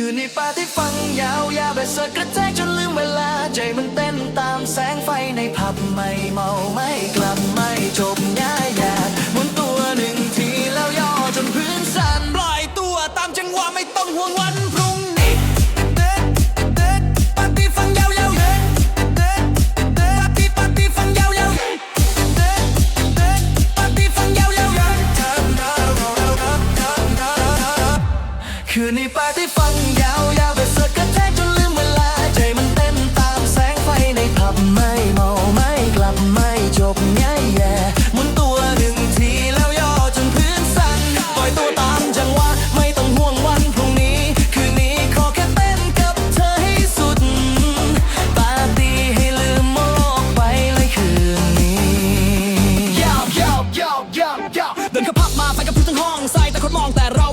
คือในปาที่ฟังยาวยาวแบบสดกระแทกจนลืมเวลา ใจมันเต้นตามแสงไฟในผับไม่เมาไม่ คือในปาร์ตี้ฟังยาวยาวแบบสดกระแทกจนลืมเวลา ใจมันเต้นตามแสงไฟในผับไม่เมาไม่กลับไม่จบง่ายแย่หมุนตัวหนึ่งทีแล้วย่อจนพื้นสั่นปล่อยตัวตามจังหวะไม่ต้องห่วงวันพรุ่งนี้ คืนนี้ขอแค่เต้นกับเธอให้สุด ปาร์ตี้ให้ลืมโลกไปเลยคืนนี้ยาวยาวยาวยาวยาวเดินเข้าพับมาไปกับทุกทั้งห้องใส่แต่คนมองแต่เรา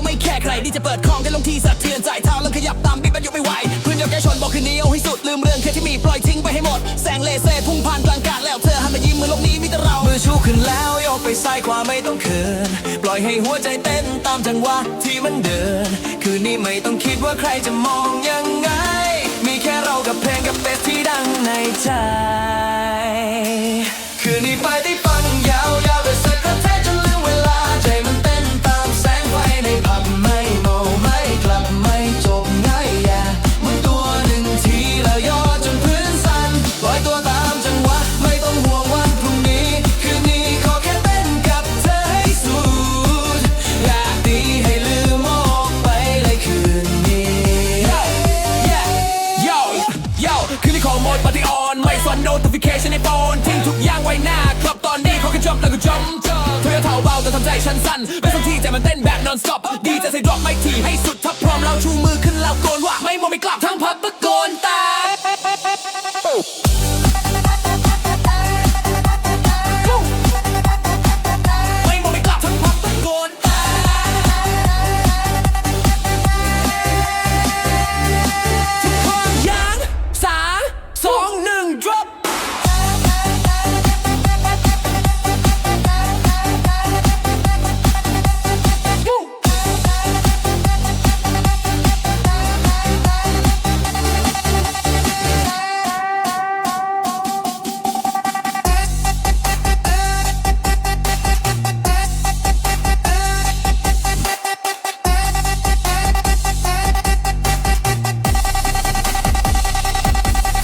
ที่จะเปิดคลองได้ลงทีสะเทือนใจเท้าเริ่มขยับตามบิ๊กมันอยู่ไม่ไหวเพื่อนยกแกชนบอกคืนนี้เอาให้สุดลืมเรื่องเคยที่มีปล่อยทิ้งไปให้หมด แสงเลเซอร์พุ่งผ่านกลางกาดแล้วเธอหันมายิ้มมือลกนี้มีแต่เรามือชูขึ้นแล้วยกไปซ้ายขวาไม่ต้องเขินปล่อยให้หัวใจเต้นตามจังหวะที่มันเดิน คืนนี้ไม่ต้องคิดว่าใครจะมองยังไง มีแค่เรากับเพลงกับเบสที่ดังในใจ อนไม่สน notification ในโฟนทิ้งทุกอย่างไว้หน้าครับตอนนี้เขาแค่จบแล้วก็จมเธอเท่าเบาแต่ทำใจฉันสั่นเป็นสักทีใจมันเต้นแบบ non stop ดีจะใส่ดรอปไม่ทีให้สุดถ้าพร้อมเราชูมือขึ้นแล้ว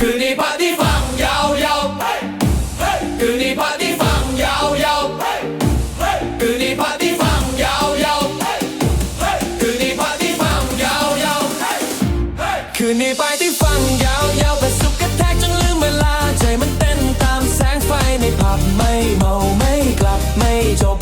คืนนี้ปาร์ตี้ฟังยาวยาวคืนนี้ปาร์ตี้ฟังยาวยาวคืนนี้ปาร์ตี้ฟังยาวยาวคืนนี้ปาร์ตี้ฟังยาวยาวคืนนี้ไปที่ฟังยาวยาวแบบสุกกระแทกจนลืมเวลาใจมันเต้นตามแสงไฟในผับไม่เมาไม่กลับไม่จบ